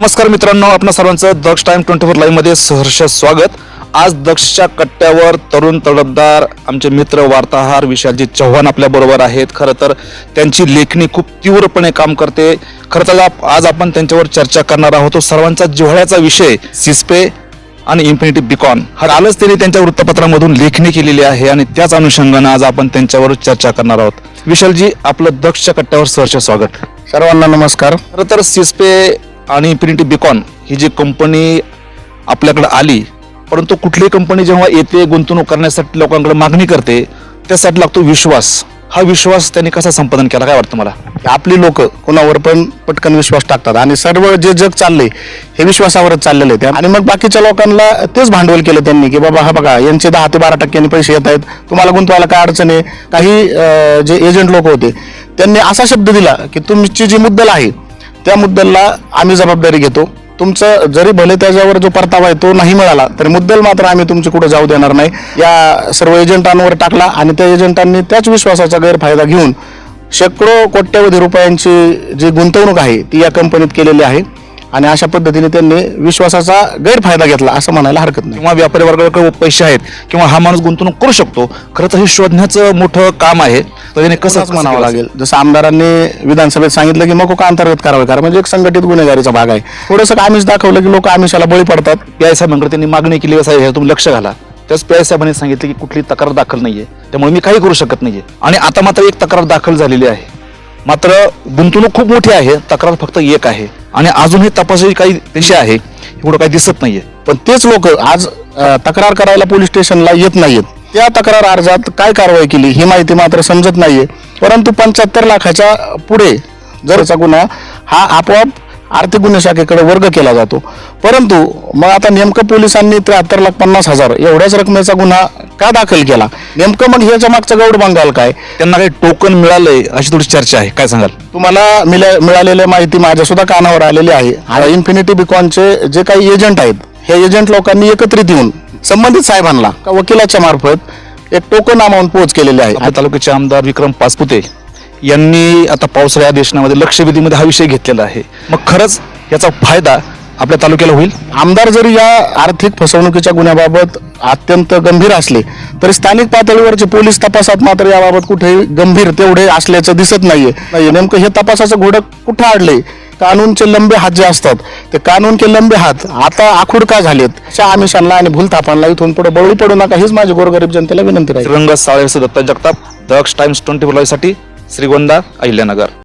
नमस्कार मित्रांनो आपणा सर्वांचं दक्ष टाइम ट्वेंटी फोर लाईव्हमध्ये सहर्ष स्वागत. आज दक्षच्या कट्ट्यावर तरुण तडफदार आमचे मित्र वार्ताहर विशालजी चव्हाण आपल्या बरोबर आहेत. खरं तर त्यांची लेखणी खूप तीव्रपणे काम करते. खरं तर आज आपण त्यांच्यावर चर्चा करणार आहोत. तो सर्वांचा जिव्हाळ्याचा विषय सिस्पे आणि इन्फिनिटी बिकॉन हा कालच त्यांनी त्यांच्या वृत्तपत्रामधून लेखणी केलेली आहे आणि त्याच अनुषंगानं आज आपण त्यांच्यावर चर्चा करणार आहोत. विशालजी आपलं दक्षच्या कट्ट्यावर सहर्ष स्वागत. सर्वांना नमस्कार. खरं तर सिस्पे आणि इन्फिनिटी बिकॉन ही जी कंपनी आपल्याकडे आली परंतु कुठलीही कंपनी जेव्हा येते गुंतवणूक करण्यासाठी लोकांकडे मागणी करते त्यासाठी लागतो विश्वास. हा विश्वास त्यांनी कसा संपादन केला काय वाटतं मला? आपली लोक कोणावर पण पटकन विश्वास टाकतात आणि सर्व जे जग चाललंय हे विश्वासावरच चाललेलं आहे. आणि मग बाकीच्या लोकांना तेच भांडवल केलं त्यांनी की बाबा हा बघा यांचे दहा ते बारा टक्क्यांनी पैसे येत आहेत तुम्हाला गुंतवायला काय अडचण आहे? काही जे एजंट लोक होते त्यांनी असा शब्द दिला की तुमची जी मुद्दल आहे त्या मुद्दलला आम्ही जबाबदारी घेतो. तुमचं जरी भले त्याच्यावर जो परतावा आहे तो नाही मिळाला तरी मुद्दल मात्र आम्ही तुमची कुठे जाऊ देणार नाही. या सर्व एजंटांवर टाकला आणि त्या एजंटांनी त्याच विश्वासाचा गैरफायदा घेऊन शेकडो कोट्यवधी रुपयांची जी गुंतवणूक आहे ती या कंपनीत केलेली आहे. आणि अशा पद्धतीने त्यांनी विश्वासाचा गैरफायदा घेतला असं म्हणायला हरकत नाही. किंवा व्यापारी वर्गाकडे पैसे आहेत किंवा हा माणूस गुंतवणूक करू शकतो खरं तर हे शोधण्याचं मोठं काम आहे. तर त्याने कसं कसंच म्हणावं लागेल? जसं आमदारांनी विधानसभेत सांगितलं की मग का अंतर्गत कारवाई करा म्हणजे एक संघटित गुन्हेगारीचा भाग आहे. थोडंसं आम्हीच दाखवलं की लोक आमिषाला बळी पडतात? पी आय साहेबांकडे त्यांनी मागणी केली साहेब ह्यावर तुम्ही लक्ष घाला. त्याच पी आय साहेबांनी सांगितलं की कुठली तक्रार दाखल नाहीये. त्यामुळे मी काही करू शकत नाहीये. आणि आता मात्र एक तक्रार दाखल झालेली आहे. मात्र गुंतवणूक खूप मोठी आहे तक्रार फक्त एक आहे. आणि अजूनही तपासही काही विषय आहे एवढं काही दिसत नाहीये. पण तेच लोक आज तक्रार करायला पोलीस स्टेशनला येत नाहीयेत. त्या तक्रार अर्जात काय कारवाई केली ही माहिती मात्र समजत नाहीये. परंतु पंच्याहत्तर लाखाच्या पुढे जरचा गुन्हा हा आपोआप आर्थिक गुन्हे शाखेकडे वर्ग केला जातो. परंतु मग आता नेमकं पोलिसांनी त्र्याहत्तर लाख पन्नास हजार एवढ्याच रकमेचा गुन्हा का दाखल केला? नेमकं मग ह्याच्या मागचं गौड बंगाल काय? त्यांना काही टोकन मिळालंय अशी थोडी चर्चा आहे. काय सांगाल? तुम्हाला मिळा- मिळालेली माहिती माझ्या सुद्धा कानावर आलेली आहे. आणि? इन्फिनिटी बिकॉनचे जे काही एजंट आहेत हे एजंट लोकांनी एकत्रित येऊन संबंधित साहेबांना वकिलाच्या मार्फत एक टोकन अमाऊंट पोच केलेले आहे. तालुक्याचे आमदार विक्रम पाचपुते यांनी आता पावसाळ्या अधिवेशनामध्ये लक्षवेधीमध्ये हा विषय घेतलेला आहे. मग खरंच याचा फायदा आपल्या तालुक्याला होईल? आमदार जरी या आर्थिक फसवणुकीच्या गुन्ह्याबाबत अत्यंत गंभीर असले तरी स्थानिक पातळीवरचे पोलीस तपासात मात्र याबाबत कुठेही गंभीर तेवढे असल्याचं दिसत नाहीये. नेमकं हे तपासाचं घोडं कुठं अडले कानूनचे लंबे हात जे असतात ते कानूनचे लंबे हात आता आखूड का झालेत? अशा आमिषांना आणि भूलथापांना इथून पुढे बळी पडू नका हीच माझी गोरगरीब जनतेला विनंती राहील. श्रीरंग साळेस दत्ता जगताप दक्ष टाइम्स ट्वेंटी फोरसाठी श्रीगोंदा अहिल्यानगर.